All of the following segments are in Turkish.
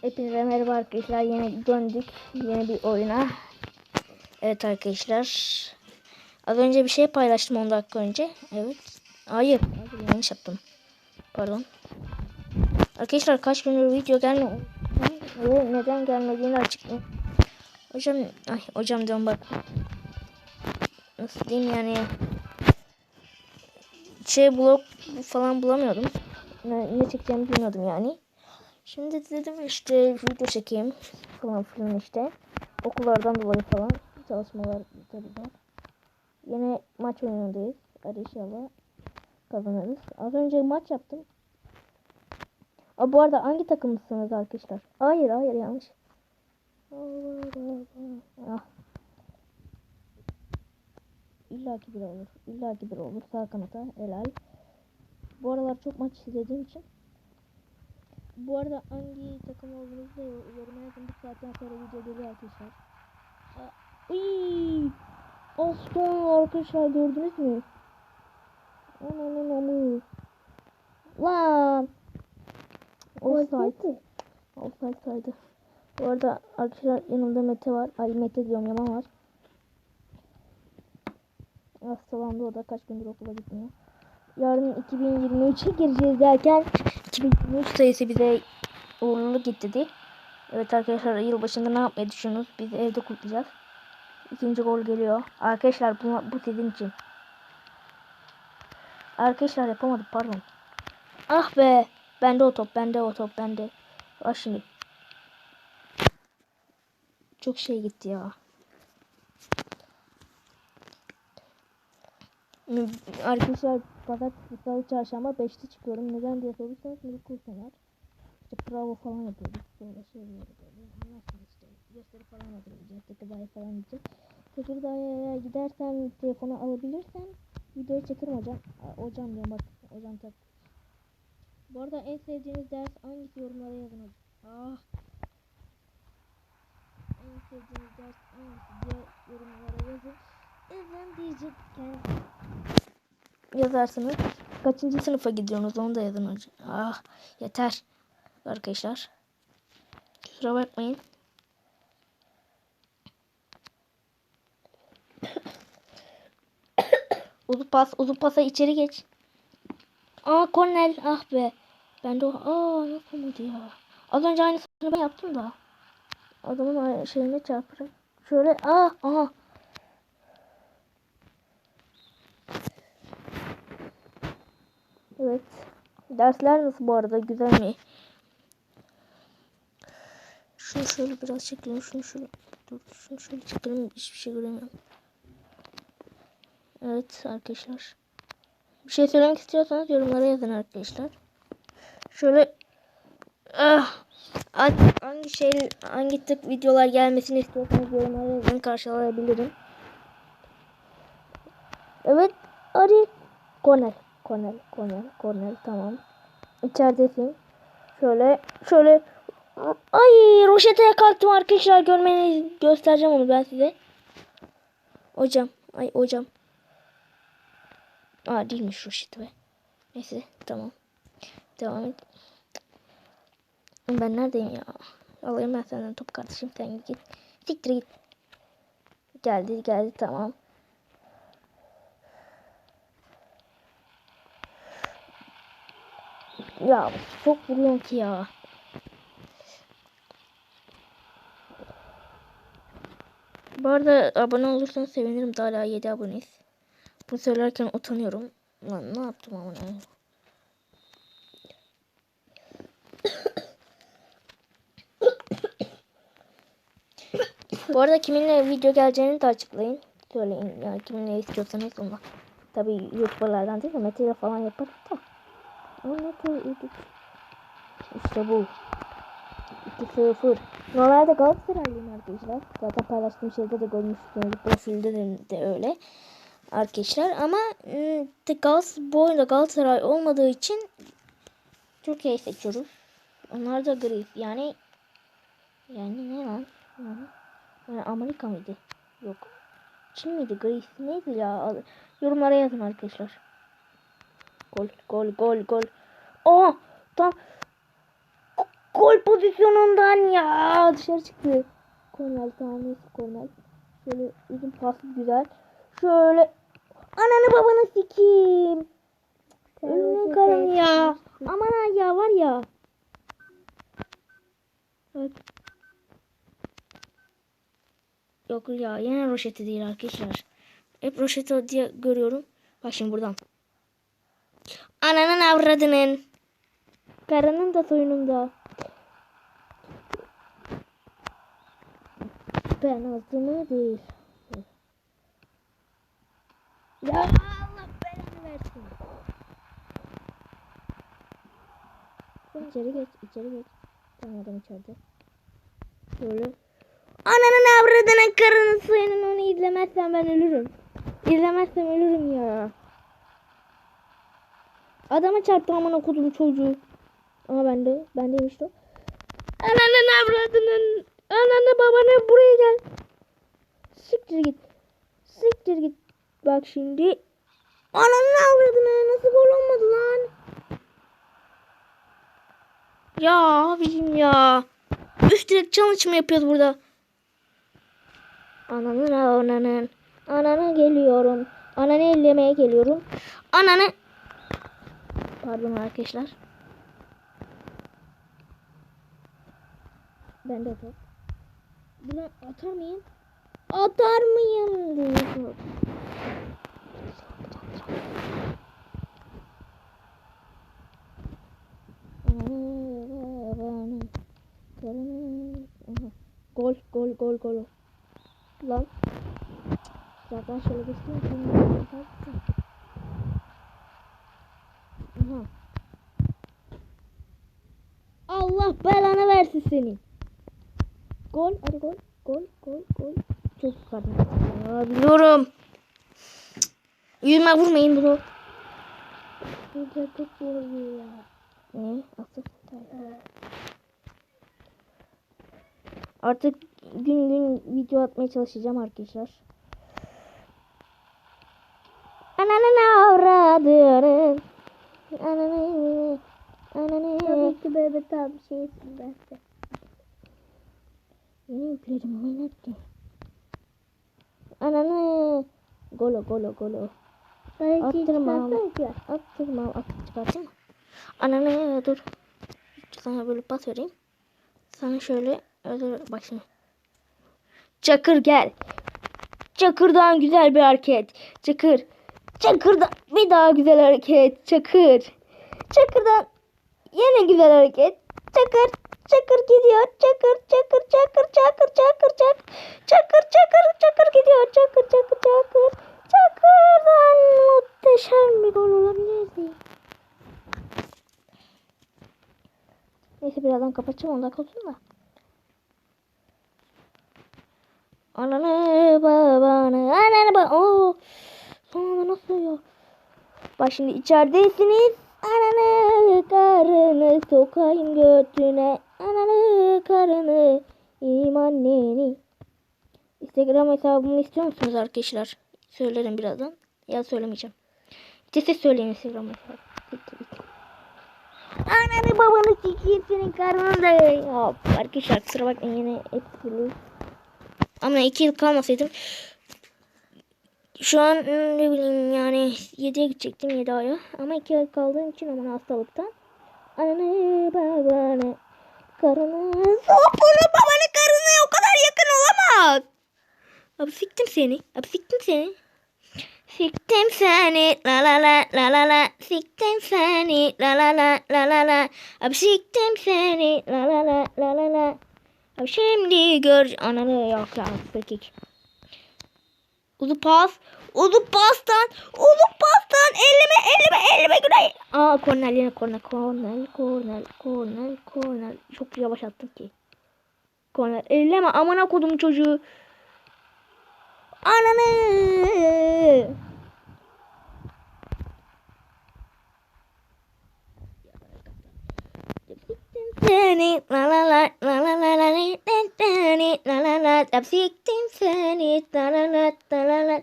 Hepinize merhaba arkadaşlar. Yine döndük. Yeni bir oyuna. Evet arkadaşlar. Az önce bir şey paylaştım 10 dakika önce. Evet. Hayır. Hayır yanlış yaptım. Pardon. Arkadaşlar kaç gündür video gelmiyor. Ve neden gelmediğini açıklayayım. Hocam, ay hocam diyorum bak. Nasıl diyeyim yani. Şey blog falan bulamıyordum. Ne, ne çekeceğimi bilmiyordum yani. Şimdi dedim işte video çekeyim falan filan işte. Okullardan dolayı falan çalışmalar tabii var. Yine maç oyunundayız. Hadi inşallah kazanırız. Az önce maç yaptım. Aa, bu arada hangi takımlısınız arkadaşlar? Hayır hayır yanlış. Ah. İlla ki bir olur. İlla ki bir olur. Sağ kanata helal. Bu aralar çok maç izlediğim için bu arada hangi takım olduğunuzu da yoruma yazın. Bir saatten sonra video geliyor arkadaşlar. Iiii. Aston arkadaşlar gördünüz mü? Ananın amı. Lan. Offside. Offside saydı. Bu arada arkadaşlar yanımda Mete var. Ay Mete diyorum Yaman var. Hastalandı o da kaç gündür okula gitmiyor. Yarın 2023'e gireceğiz derken 2023 sayısı bize uğurluluk getirdi. Evet arkadaşlar yılbaşında ne yapmayı düşünüyorsunuz? Biz evde kutlayacağız. İkinci gol geliyor. Arkadaşlar bu, bu sizin için. Arkadaşlar yapamadım pardon. Ah be. Bende o top. Bende o top. Bende. Bak şimdi. Çok şey gitti ya. Arkadaşlar pazartesi, salı, çarşamba 5'te çıkıyorum. Neden diye sorursanız milli kurseler. İşte prova falan yapıyoruz. Böyle şeyler böyle. Anlarsınız işte. Gösteri falan yapacağız. Tekirdağ'a falan gideceğiz. Tekirdağ'a gidersen telefonu alabilirsen videoyu çekerim hocam. Hocam diyorum bak. Hocam tak. Bu arada en sevdiğiniz ders hangisi yorumlara yazın hocam. Ah. En sevdiğiniz ders hangisi diye yorumlara yazın. Yazın diyecekken yazarsınız. Kaçıncı sınıfa gidiyorsunuz onu da yazın hocam. Ah yeter arkadaşlar. Kusura bakmayın. uzun pas, uzun pasa içeri geç. Aa Cornel ah be. Ben de o aa yapamadı ya. Az önce aynısını ben yaptım da. Adamın şeyine çarparak. Şöyle aa aha. Evet. Dersler nasıl bu arada? Güzel mi? Şunu şöyle biraz çekelim. Şunu şöyle. Dur. Şunu şöyle çekelim. Hiçbir şey göremiyorum. Evet arkadaşlar. Bir şey söylemek istiyorsanız yorumlara yazın arkadaşlar. Şöyle ah, hangi şey hangi tip videolar gelmesini istiyorsanız yorumlara yazın karşılayabilirim. Evet hadi Kornel Kornel Kornel Kornel tamam. İçeridesin. Şöyle şöyle ay roşeteye kalktım arkadaşlar görmenizi göstereceğim onu ben size. Hocam ay hocam. Aa değilmiş roşet be. Neyse tamam. Devam et. Ben neredeyim ya? Alayım ben senden top kardeşim sen git. Siktir git. Geldi geldi tamam. Ya çok vuruyorum ki ya. Bu arada abone olursanız sevinirim. Daha hala 7 aboneyiz. Bunu söylerken utanıyorum. Lan ne yaptım ama ne? Bu arada kiminle video geleceğini de açıklayın. Söyleyin yani kiminle istiyorsanız onu. Tabii YouTuber'lardan değil de Mete falan yaparız da. Ama Mete İşte bu. 2-0. Normalde Galatasaraylıyım arkadaşlar. Zaten paylaştığım şeyde de görmüşsünüz. Profilde de, de öyle. Arkadaşlar ama ıı, de Gal bu oyunda Galatasaray olmadığı için Türkiye'yi seçiyoruz. Onlar da gri. Yani yani ne lan? Yani, yani Amerika mıydı? Yok. Çin miydi? Greece neydi ya? Yorumlara yazın arkadaşlar. Gol, gol, gol, gol. Aa, tam. Gol! pozisyonundan ya dışarı çıktı. Kornel tamam neyse kornel. Şöyle uzun paslı güzel. Şöyle ananı babanı sikeyim. Önüne karın ya. Aman ha ya var ya. Bak. Yok ya yine roşeti değil arkadaşlar. Hep roşeti diye görüyorum. Bak şimdi buradan. Ananın avradının. Karının da soyunun da. Ben ağzımı değil. Ya Allah belanı versin. İçeri geç, içeri geç. Tamam adam içeride. Şöyle. Ananın avradının karının suyunun onu izlemezsem ben ölürüm. İzlemezsem ölürüm ya. Adama çarptı amına kodum çocuğu. Ama bende, bendeymiş o. Ananın avradının, ananı babanı buraya gel. Siktir git. Siktir git. Bak şimdi. Ananın avradını nasıl gol olmadı lan? Ya abicim ya. Üf direkt challenge mı yapıyoruz burada? Ananın ananın. Anana geliyorum. Ananı ellemeye geliyorum. Ananı. Pardon arkadaşlar. Ben de top. Bunu atar mıyım? Atar mıyım? diyor. Gol, gol, gol, gol. Lan. Zaten şöyle geçeyim. Aha. Allah belanı versin seni. Gol, hadi gol, gol, gol, gol. Çok yukarıdan. Aa, Biliyorum. Yüzüme vurmayın bunu. Burada çok vuruyor ya. Ne? Attık. Artık gün gün video atmaya çalışacağım arkadaşlar. Ananı avradını. Ananı. Ananı. Tabii ki böyle tam şey ben Yeni yükledim ki. Ananı. Golo golo golo. Attırma. Attırma. At çıkartayım? Ananı dur. Sana böyle pas vereyim. Sana şöyle öyle bak şimdi. Çakır gel. Çakırdan güzel bir hareket. Çakır. Çakırdan bir daha güzel hareket. Çakır. Çakırdan yine güzel hareket. Çakır. Çakır gidiyor. Çakır. Çakır. Çakır. Çakır. Çakır. Çakır. Çakır. Çakır. Çakır gidiyor. Çakır. Çakır. Çakır. Çakırdan muhteşem bir gol olabilirdi. Neyse birazdan kapatacağım 10 dakika olsun da. Ananı babanı ananı ba Sonra nasıl ya? Bak şimdi içeridesiniz. Ananı karını sokayım götüne. Ananı karını yiyeyim anneni. Instagram hesabımı istiyor musunuz arkadaşlar? Söylerim birazdan. Ya söylemeyeceğim. İşte siz söyleyin Instagram hesabı. Ananı babanı sikeyim senin karnını da. Ya arkadaşlar kusura bakmayın yine etkili. Ama iki yıl kalmasaydım şu an ıı, ne bileyim yani 7'ye gidecektim 7 aya. Ama 2 ay kaldığım için aman hastalıktan. Ananı babanı karını sopunu babanı karını o kadar yakın olamaz. Abi siktim seni. Abi siktim seni. Siktim seni la la la la la la siktim seni la la la la la la abi siktim seni la la la la la la abi şimdi gör ananı yok ya pekik onu pas. Onu pastan. Onu pastan. Elime elime elime güney. Aa korner yine korner. Korner korner korner korner. Çok yavaş attım ki. Korner. Elleme amına kodum çocuğu. Ananı. Seni la la la la la la la la la la la siktim seni la la la la la la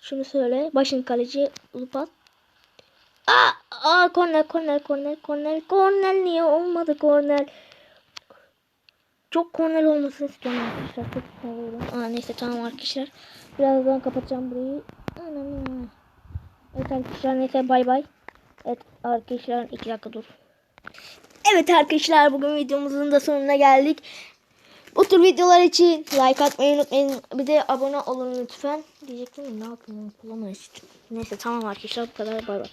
Şunu söyle başın kaleci Ulupat Aa, aa korner korner korner korner korner niye olmadı korner? Çok korner olmasını istiyorum arkadaşlar. Çok seviyorum. Aa neyse tamam arkadaşlar. Birazdan kapatacağım burayı. Evet arkadaşlar neyse bay bay. Evet arkadaşlar iki dakika dur. Evet arkadaşlar bugün videomuzun da sonuna geldik. Bu tür videolar için like atmayı unutmayın. Bir de abone olun lütfen. Diyecektim ne yapayım? Bulamayız. Neyse tamam arkadaşlar bu kadar bay bay.